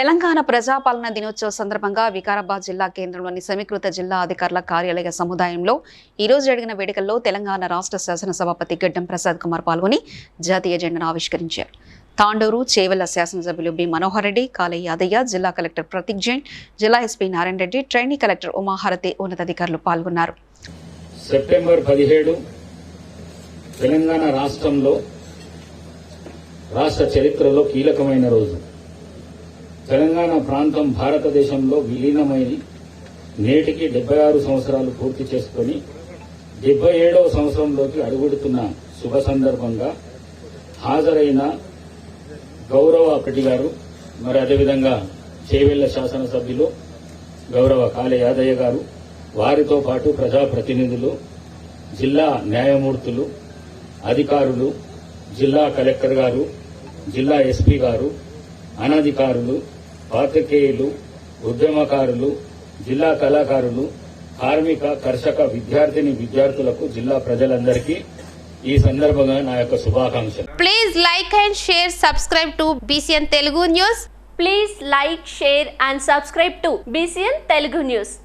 తెలంగాణ ప్రజాపాలన దినోత్సవ సందర్భంగా వికారాబాద్ జిల్లా కేంద్రంలోని సమీకృత జిల్లా అధికారుల కార్యాలయ సముదాయంలో ఈ రోజు జరిగిన వేడుకల్లో తెలంగాణ రాష్ట్ర శాసనసభాపతి గడ్డం ప్రసాద్ కుమార్ పాల్గొని జాతీయ జెండాను ఆవిష్కరించారు. తాండూరు చేవెళ్ళ శాసనసభ్యులు బి మనోహర్ రెడ్డి కాలయ్య యాదయ్య జిల్లా కలెక్టర్ ప్రతీక్ జైన్ జిల్లా SP Narayana Reddy trainee collector Umaharathi ఉన్నతాధికారులు పాల్గొన్నారు. సెప్టెంబర్ పదిహేడు తెలంగాణ రాష్ట్రంలో రాష్ట్ర చరిత్రలో కీలకమైన రోజు. తెలంగాణ ప్రాంతం భారతదేశంలో విలీనమై నేటికి డెబ్బై ఆరు సంవత్సరాలు పూర్తి చేసుకుని డెబ్బై ఏడవ సంవత్సరంలోకి అడుగుడుతున్న శుభ సందర్భంగా హాజరైన గౌరవ అప్పటి గారు మరి అదేవిధంగా చేవెళ్ళ శాసనసభ్యులు గౌరవ కాళ యాదయ్య గారు వారితో పాటు ప్రజాప్రతినిధులు జిల్లా న్యాయమూర్తులు అధికారులు జిల్లా కలెక్టర్ గారు జిల్లా ఎస్పీ గారు అనధికారులు పాతికేయులు ఉద్యమకారులు జిల్లా కళాకారులు కార్మిక కర్షక విద్యార్థిని విద్యార్థులకు జిల్లా ప్రజలందరికీ ఈ సందర్భంగా నా యొక్క శుభాకాంక్షలు. Please like and share subscribe to BCN Telugu news please like share and subscribe to BCN Telugu news